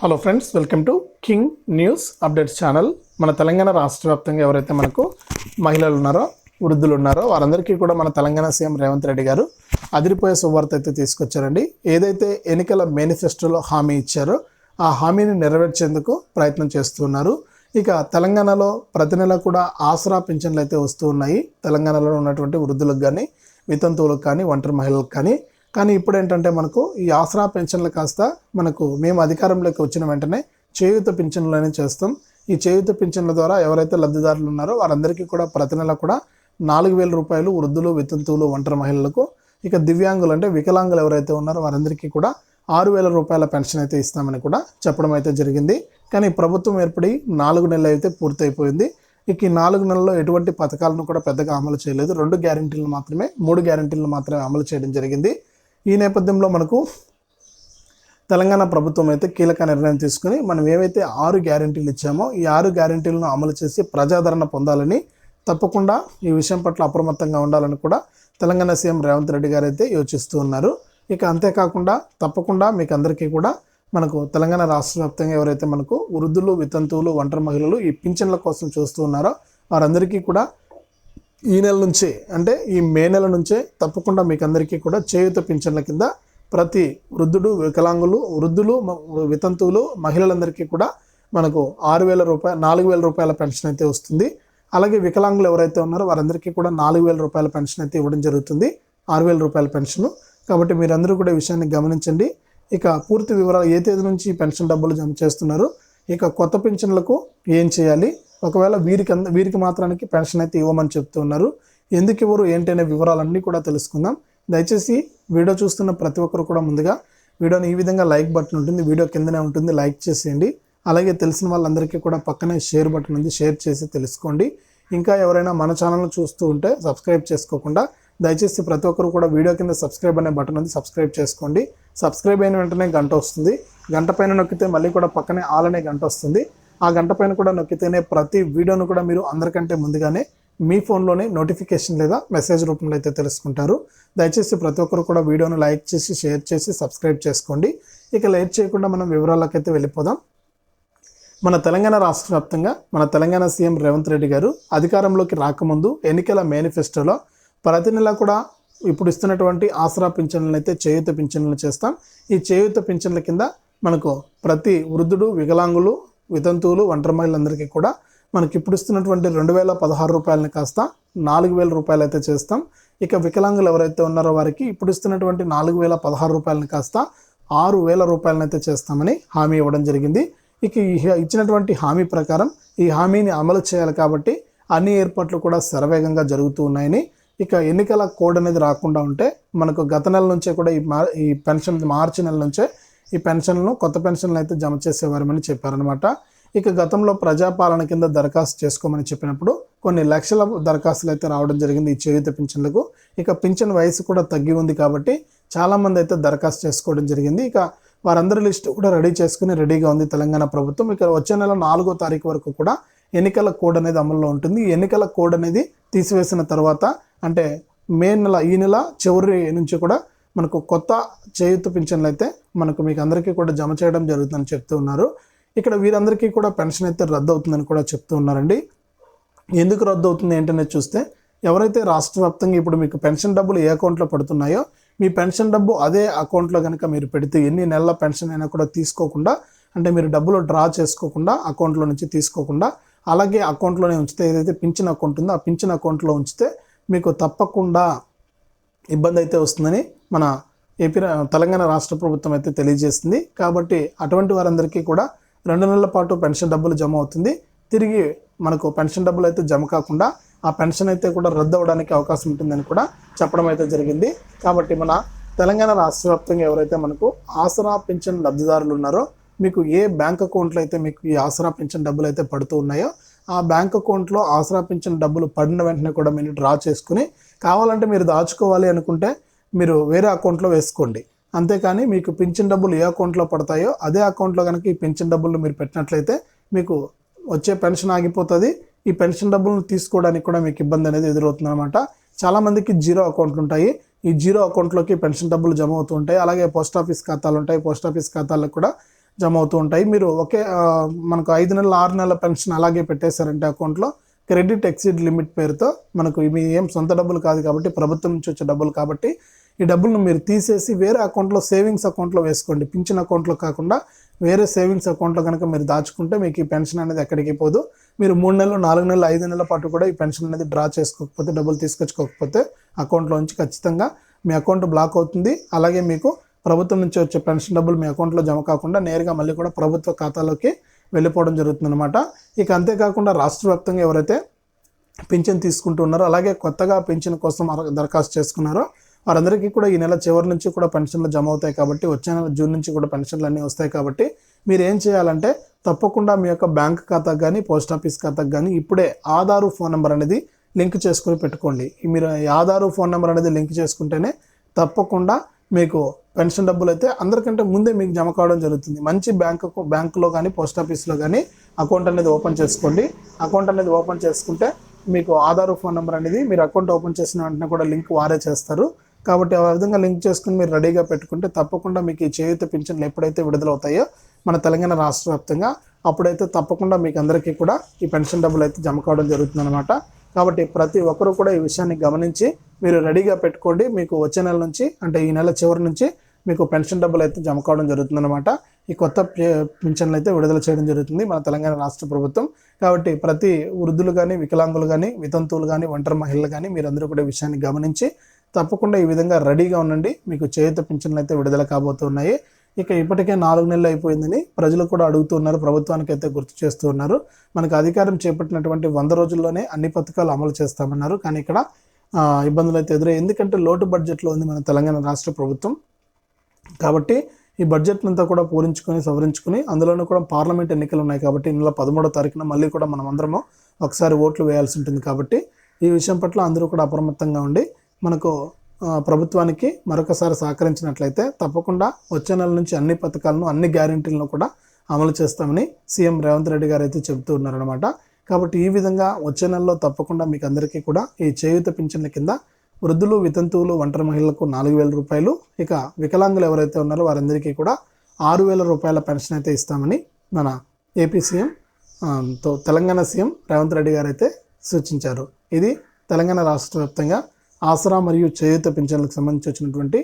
Hello friends welcome to king news updates channel మన తెలంగాణ రాష్ట్ర వ్యాప్తంగా ఎవరైతే మనకు మహిళలు ఉన్నారో వృద్ధులు ఉన్నారో వారందరికీ కూడా మన తెలంగాణ సీఎం రేవంత్ రెడ్డి గారు అదిరిపోయే శుభవార్త అయితే తీసుకొచ్చారండి. ఏదైతే ఎన్నికల మేనిఫెస్టోలో హామీ ఇచ్చారో ఆ హామీని నెరవేర్చేందుకు ప్రయత్నం చేస్తున్నారు. ఇక తెలంగాణలో ప్రతి నెల కూడా ఆసరా పింఛన్లు అయితే వస్తూ ఉన్నాయి. తెలంగాణలో ఉన్నటువంటి వృద్ధులకు కానీ వితంతువులకు కానీ ఒంటరి మహిళలకు కానీ కానీ ఇప్పుడు ఏంటంటే మనకు ఈ ఆసరా పెన్షన్లు కాస్త మనకు మేము అధికారంలోకి వచ్చిన వెంటనే చేయూత పింఛన్లనే చేస్తాం. ఈ చేయూత పింఛన్ల ద్వారా ఎవరైతే లబ్ధిదారులు ఉన్నారో వారందరికీ కూడా ప్రతి నెల కూడా నాలుగు వేల రూపాయలు వృద్ధులు వితంతువులు ఒంటరి మహిళలకు ఇక దివ్యాంగులు అంటే వికలాంగులు ఎవరైతే ఉన్నారో వారందరికీ కూడా ఆరు వేల రూపాయల పెన్షన్ అయితే ఇస్తామని కూడా చెప్పడం అయితే జరిగింది. కానీ ప్రభుత్వం ఏర్పడి నాలుగు నెలలు అయితే పూర్తయిపోయింది. ఇక ఈ నాలుగు నెలల్లో ఎటువంటి పథకాలను కూడా పెద్దగా అమలు చేయలేదు. రెండు గ్యారెంటీలు మాత్రమే మూడు గ్యారెంటీలు మాత్రమే అమలు చేయడం జరిగింది. ఈ నేపథ్యంలో మనకు తెలంగాణ ప్రభుత్వం అయితే కీలక నిర్ణయం తీసుకుని మనం ఏవైతే ఆరు గ్యారెంటీలు ఇచ్చామో ఈ ఆరు గ్యారంటీలను అమలు చేసి ప్రజాదరణ పొందాలని తప్పకుండా ఈ విషయం పట్ల అప్రమత్తంగా ఉండాలని కూడా తెలంగాణ సీఎం రేవంత్ రెడ్డి గారు అయితే యోచిస్తూ ఉన్నారు. ఇక అంతేకాకుండా తప్పకుండా మీకు అందరికీ కూడా మనకు తెలంగాణ రాష్ట్ర వ్యాప్తంగా ఎవరైతే మనకు వృద్ధులు వితంతువులు ఒంటరి మహిళలు ఈ పింఛన్ల కోసం చూస్తూ ఉన్నారో వారందరికీ కూడా ఈ నెల నుంచే అంటే ఈ మే నెల నుంచే తప్పకుండా మీకు అందరికీ కూడా చేయూత పింఛన్ల కింద ప్రతి వృద్ధుడు వికలాంగులు వృద్ధులు వితంతువులు మహిళలందరికీ కూడా మనకు ఆరు వేల రూపాయ నాలుగు వేల రూపాయల పెన్షన్ అయితే వస్తుంది. అలాగే వికలాంగులు ఎవరైతే ఉన్నారో వారందరికీ కూడా నాలుగు వేల రూపాయల పెన్షన్ అయితే ఇవ్వడం జరుగుతుంది. ఆరు వేల రూపాయల పెన్షన్. కాబట్టి మీరందరూ కూడా విషయాన్ని గమనించండి. ఇక పూర్తి వివరాలు ఏ తేదీ నుంచి పెన్షన్ డబ్బులు జమ చేస్తున్నారు ఇక కొత్త పెన్షన్లకు ఏం చేయాలి ఒకవేళ వీరికి అంద వీరికి మాత్రానికి పెన్షన్ అయితే ఇవ్వమని చెప్తూ ఉన్నారు ఎందుకు ఇవ్వరు? ఏంటి అనే వివరాలన్నీ కూడా తెలుసుకుందాం. దయచేసి వీడియో చూస్తున్న ప్రతి ఒక్కరు కూడా ముందుగా వీడియోని ఈ విధంగా లైక్ బటన్ ఉంటుంది వీడియో కిందనే ఉంటుంది లైక్ చేసేయండి. అలాగే తెలిసిన వాళ్ళందరికీ కూడా పక్కనే షేర్ బటన్ ఉంది షేర్ చేసి తెలుసుకోండి. ఇంకా ఎవరైనా మన ఛానల్ను చూస్తూ ఉంటే సబ్స్క్రైబ్ చేసుకోకుండా దయచేసి ప్రతి ఒక్కరు కూడా వీడియో కింద సబ్స్క్రైబ్ అనే బటన్ ఉంది సబ్స్క్రైబ్ చేసుకోండి. సబ్స్క్రైబ్ అయిన వెంటనే గంట వస్తుంది. గంట పైన నొక్కితే మళ్ళీ కూడా పక్కనే ఆల్ అనే గంట వస్తుంది. ఆ గంట పైన కూడా నొక్కితేనే ప్రతి వీడియోను కూడా మీరు అందరికంటే ముందుగానే మీ ఫోన్లోనే నోటిఫికేషన్ లేదా మెసేజ్ రూపంలో అయితే తెలుసుకుంటారు. దయచేసి ప్రతి ఒక్కరు కూడా వీడియోను లైక్ చేసి షేర్ చేసి సబ్స్క్రైబ్ చేసుకోండి. ఇక లేట్ చేయకుండా మనం వివరాలకైతే వెళ్ళిపోదాం. మన తెలంగాణ రాష్ట్ర వ్యాప్తంగా మన తెలంగాణ సీఎం రేవంత్ రెడ్డి గారు అధికారంలోకి రాకముందు ఎన్నికల మేనిఫెస్టోలో ప్రతి నెల కూడా ఇప్పుడు ఇస్తున్నటువంటి ఆసరా పింఛన్లను అయితే చేయూత పింఛన్లు చేస్తాం. ఈ చేయూత పింఛన్ల కింద మనకు ప్రతి వృద్ధుడు వికలాంగులు వితంతువులు ఒంటరి మహిళలందరికీ కూడా మనకి ఇప్పుడు ఇస్తున్నటువంటి రెండు వేల పదహారు రూపాయలని కాస్త నాలుగు వేల రూపాయలు అయితే చేస్తాం. ఇక వికలాంగులు ఎవరైతే ఉన్నారో వారికి ఇప్పుడు ఇస్తున్నటువంటి నాలుగు వేల పదహారు రూపాయలని కాస్త ఆరు వేల రూపాయలను అయితే చేస్తామని హామీ ఇవ్వడం జరిగింది. ఇక ఈ ఇచ్చినటువంటి హామీ ప్రకారం ఈ హామీని అమలు చేయాలి కాబట్టి అన్ని ఏర్పాట్లు కూడా శరవేగంగా జరుగుతూ ఉన్నాయని ఇక ఎన్నికల కోడ్ అనేది రాకుండా ఉంటే మనకు గత నెల నుంచే కూడా ఈ మా ఈ పెన్షన్ మార్చి నెల నుంచే ఈ పెన్షన్లను కొత్త పెన్షన్లు అయితే జమ చేసేవారమని చెప్పారనమాట ఇక గతంలో ప్రజాపాలన కింద దరఖాస్తు చేసుకోమని చెప్పినప్పుడు కొన్ని లక్షల దరఖాస్తులు అయితే రావడం జరిగింది ఈ చేయూత పింఛన్లకు. ఇక పింఛన్ వయసు కూడా తగ్గి ఉంది కాబట్టి చాలామంది అయితే దరఖాస్తు చేసుకోవడం జరిగింది. ఇక వారందరి లిస్టు కూడా రెడీ చేసుకుని రెడీగా ఉంది తెలంగాణ ప్రభుత్వం. ఇక వచ్చే నెల నాలుగో తారీఖు వరకు కూడా ఎన్నికల కోడ్ అనేది అమల్లో ఉంటుంది. ఎన్నికల కోడ్ అనేది తీసివేసిన తర్వాత అంటే మే నెల ఈ నెల చివరి నుంచి కూడా మనకు కొత్త చేయూత పింఛన్లు అయితే మనకు మీకు అందరికీ కూడా జమ చేయడం జరుగుతుందని చెప్తూ ఉన్నారు. ఇక్కడ వీరందరికీ కూడా పెన్షన్ అయితే రద్దు అవుతుందని కూడా చెప్తూ ఉన్నారండి. ఎందుకు రద్దు అవుతుంది ఏంటనేది చూస్తే ఎవరైతే రాష్ట్ర వ్యాప్తంగా ఇప్పుడు మీకు పెన్షన్ డబ్బులు ఏ అకౌంట్లో పడుతున్నాయో మీ పెన్షన్ డబ్బు అదే అకౌంట్లో కనుక మీరు పెడితే ఎన్ని నెలల పెన్షన్ అయినా కూడా తీసుకోకుండా అంటే మీరు డబ్బులు డ్రా చేసుకోకుండా అకౌంట్లో నుంచి తీసుకోకుండా అలాగే అకౌంట్లోనే ఉంచితే ఏదైతే పింఛన్ అకౌంట్ ఉందో ఆ పింఛన్ అకౌంట్లో ఉంచితే మీకు తప్పకుండా ఇబ్బంది అయితే వస్తుందని మన ఏపీ తెలంగాణ రాష్ట్ర ప్రభుత్వం అయితే తెలియజేస్తుంది కాబట్టి అటువంటి వారందరికీ కూడా రెండు నెలల పాటు పెన్షన్ డబ్బులు జమ అవుతుంది. తిరిగి మనకు పెన్షన్ డబ్బులు అయితే జమ కాకుండా ఆ పెన్షన్ అయితే కూడా రద్దు అవ్వడానికి అవకాశం ఉంటుందని కూడా చెప్పడం అయితే జరిగింది. కాబట్టి మన తెలంగాణ రాష్ట్ర వ్యాప్తంగా ఎవరైతే మనకు ఆసరా పెన్షన్ లబ్ధిదారులు ఉన్నారో మీకు ఏ బ్యాంక్ అకౌంట్లో అయితే మీకు ఈ ఆసరా పెన్షన్ డబ్బులు అయితే పడుతూ ఉన్నాయో ఆ బ్యాంక్ అకౌంట్లో ఆసరా పెన్షన్ డబ్బులు పడిన వెంటనే కూడా మీరు డ్రా చేసుకుని కావాలంటే మీరు దాచుకోవాలి అనుకుంటే మీరు వేరే అకౌంట్లో వేసుకోండి. అంతేకాని మీకు పింఛన్ డబ్బులు ఏ అకౌంట్లో పడతాయో అదే అకౌంట్లో కనుక ఈ పింఛన్ డబ్బులు మీరు పెట్టినట్లయితే మీకు వచ్చే పెన్షన్ ఆగిపోతుంది. ఈ పెన్షన్ డబ్బులను తీసుకోవడానికి కూడా మీకు ఇబ్బంది అనేది ఎదురవుతుంది అనమాట చాలామందికి జీరో అకౌంట్లు ఉంటాయి. ఈ జీరో అకౌంట్లోకి పెన్షన్ డబ్బులు జమ అవుతూ ఉంటాయి. అలాగే పోస్ట్ ఆఫీస్ ఖాతాలు ఉంటాయి. పోస్ట్ ఆఫీస్ ఖాతాలకు కూడా జమ అవుతూ ఉంటాయి. మీరు ఒకే మనకు ఐదు నెలల ఆరు నెలల పెన్షన్ అలాగే పెట్టేశారంటే అకౌంట్లో క్రెడిట్ ఎక్సిడ్ లిమిట్ పేరుతో మనకు ఇవి ఏం సొంత డబ్బులు కాదు కాబట్టి ప్రభుత్వం నుంచి వచ్చే డబ్బులు కాబట్టి ఈ డబ్బులను మీరు తీసేసి వేరే అకౌంట్లో సేవింగ్స్ అకౌంట్లో వేసుకోండి. పింఛన్ అకౌంట్లో కాకుండా వేరే సేవింగ్స్ అకౌంట్లో కనుక మీరు దాచుకుంటే మీకు ఈ పెన్షన్ అనేది ఎక్కడికి పోదు. మీరు మూడు నెలలు నాలుగు నెలలు ఐదు నెలల పాటు కూడా ఈ పెన్షన్ అనేది డ్రా చేసుకోకపోతే డబ్బులు తీసుకొచ్చుకోకపోతే అకౌంట్లోంచి ఖచ్చితంగా మీ అకౌంట్ బ్లాక్ అవుతుంది. అలాగే మీకు ప్రభుత్వం నుంచి వచ్చే పెన్షన్ డబ్బులు మీ అకౌంట్లో జమ కాకుండా నేరుగా మళ్ళీ కూడా ప్రభుత్వ ఖాతాలోకి వెళ్ళిపోవడం జరుగుతుంది అనమాట ఇక అంతేకాకుండా రాష్ట్ర వ్యాప్తంగా ఎవరైతే పింఛన్ తీసుకుంటున్నారో అలాగే కొత్తగా పింఛన్ కోసం దరఖాస్తు చేసుకున్నారో వారందరికీ కూడా ఈ నెల చివరి నుంచి కూడా పెన్షన్లు జమ అవుతాయి కాబట్టి వచ్చే నెల జూన్ నుంచి కూడా పెన్షన్లు అన్నీ వస్తాయి కాబట్టి మీరు ఏం చేయాలంటే తప్పకుండా మీ యొక్క బ్యాంక్ ఖాతాకు కానీ పోస్ట్ ఆఫీస్ ఖాతాకు కానీ ఇప్పుడే ఆధారు ఫోన్ నెంబర్ అనేది లింక్ చేసుకుని పెట్టుకోండి. మీరు ఆధారు ఫోన్ నెంబర్ అనేది లింక్ చేసుకుంటేనే తప్పకుండా మీకు పెన్షన్ డబ్బులు అయితే అందరికంటే ముందే మీకు జమ కావడం జరుగుతుంది. మంచి బ్యాంక్ బ్యాంకులో కానీ పోస్ట్ ఆఫీస్లో కానీ అకౌంట్ అనేది ఓపెన్ చేసుకోండి. అకౌంట్ అనేది ఓపెన్ చేసుకుంటే మీకు ఆధార్ ఫోన్ నెంబర్ అనేది మీరు అకౌంట్ ఓపెన్ చేసిన వెంటనే కూడా లింక్ వారే చేస్తారు. కాబట్టి ఆ విధంగా లింక్ చేసుకుని మీరు రెడీగా పెట్టుకుంటే తప్పకుండా మీకు ఈ చేయూత పింఛన్లు ఎప్పుడైతే విడుదలవుతాయో మన తెలంగాణ రాష్ట్ర వ్యాప్తంగా అప్పుడైతే తప్పకుండా మీకు అందరికీ కూడా ఈ పెన్షన్ డబ్బులు అయితే జమ కావడం జరుగుతుందన్నమాట. కాబట్టి ప్రతి ఒక్కరూ కూడా ఈ విషయాన్ని గమనించి మీరు రెడీగా పెట్టుకోండి. మీకు వచ్చే నెల నుంచి అంటే ఈ నెల చివరి నుంచి మీకు పెన్షన్ డబ్బులు అయితే జమ కావడం జరుగుతుందన్నమాట. ఈ కొత్త పే- పింఛన్లు అయితే విడుదల చేయడం జరుగుతుంది మన తెలంగాణ రాష్ట్ర ప్రభుత్వం. కాబట్టి ప్రతి వృద్ధులు కానీ వికలాంగులు కానీ వితంతువులు కానీ ఒంటరి మహిళలు కానీ మీరందరూ కూడా ఈ విషయాన్ని గమనించి తప్పకుండా ఈ విధంగా రెడీగా ఉండండి. మీకు చేయుత పింఛన్లు అయితే విడుదల కాబోతున్నాయి. ఇక ఇప్పటికే నాలుగు నెలలు అయిపోయిందని ప్రజలు కూడా అడుగుతున్నారు ప్రభుత్వానికి అయితే గుర్తు చేస్తూ ఉన్నారు. మనకు అధికారం చేపట్టినటువంటి వంద రోజుల్లోనే అన్ని పథకాలు అమలు చేస్తామన్నారు. కానీ ఇక్కడ ఇబ్బందులు అయితే ఎదురయ్యాయి. ఎందుకంటే లోటు బడ్జెట్లో ఉంది మన తెలంగాణ రాష్ట్ర ప్రభుత్వం. కాబట్టి ఈ బడ్జెట్ అంతా కూడా పూరించుకొని సవరించుకొని అందులోనూ కూడా పార్లమెంట్ ఎన్నికలు ఉన్నాయి కాబట్టి నెల పదమూడో తారీఖున మళ్ళీ కూడా మనం అందరము ఒకసారి ఓట్లు వేయాల్సి ఉంటుంది కాబట్టి ఈ విషయం పట్ల అందరూ కూడా అప్రమత్తంగా ఉండి మనకు ప్రభుత్వానికి మరొకసారి సహకరించినట్లయితే తప్పకుండా వచ్చే నెల నుంచి అన్ని పథకాలను అన్ని గ్యారెంటీలను కూడా అమలు చేస్తామని సీఎం రేవంత్ రెడ్డి గారు అయితే చెబుతూ ఉన్నారనమాట కాబట్టి ఈ విధంగా వచ్చే నెలలో తప్పకుండా మీకు అందరికీ కూడా ఈ చేయూత పింఛన్ల కింద వృద్ధులు వితంతువులు ఒంటరి మహిళలకు నాలుగు వేల రూపాయలు. ఇక వికలాంగులు ఎవరైతే ఉన్నారో వారందరికీ కూడా ఆరు వేల రూపాయల పెన్షన్ అయితే ఇస్తామని మన ఏపీ సీఎం తో తెలంగాణ సీఎం రేవంత్ రెడ్డి గారు అయితే సూచించారు. ఇది తెలంగాణ రాష్ట్ర వ్యాప్తంగా ఆసరా మరియు చేయూత పింఛన్లకు సంబంధించి వచ్చినటువంటి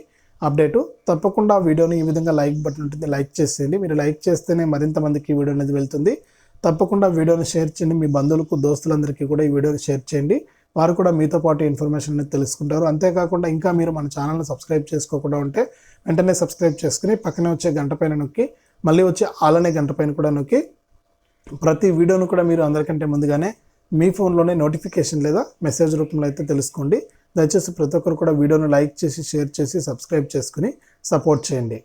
అప్డేటు. తప్పకుండా వీడియోని ఈ విధంగా లైక్ బటన్ ఉంటుంది లైక్ చేసేయండి. మీరు లైక్ చేస్తేనే మరింత మందికి ఈ వీడియో అనేది వెళ్తుంది. తప్పకుండా వీడియోని షేర్ చేయండి. మీ బంధువులకు దోస్తులందరికీ కూడా ఈ వీడియోని షేర్ చేయండి. వారు కూడా మీతో పాటు ఇన్ఫర్మేషన్ అనేది తెలుసుకుంటారు. అంతేకాకుండా ఇంకా మీరు మన ఛానల్ని సబ్స్క్రైబ్ చేసుకోకుండా ఉంటే వెంటనే సబ్స్క్రైబ్ చేసుకుని పక్కనే వచ్చే గంట పైన నొక్కి మళ్ళీ వచ్చే ఆలనే గంట పైన కూడా నొక్కి ప్రతి వీడియోను కూడా మీరు అందరికంటే ముందుగానే మీ ఫోన్లోనే నోటిఫికేషన్ లేదా మెసేజ్ రూపంలో అయితే తెలుసుకోండి. దయచేసి ప్రతి ఒక్కరు కూడా వీడియోను లైక్ చేసి షేర్ చేసి సబ్స్క్రైబ్ చేసుకుని సపోర్ట్ చేయండి.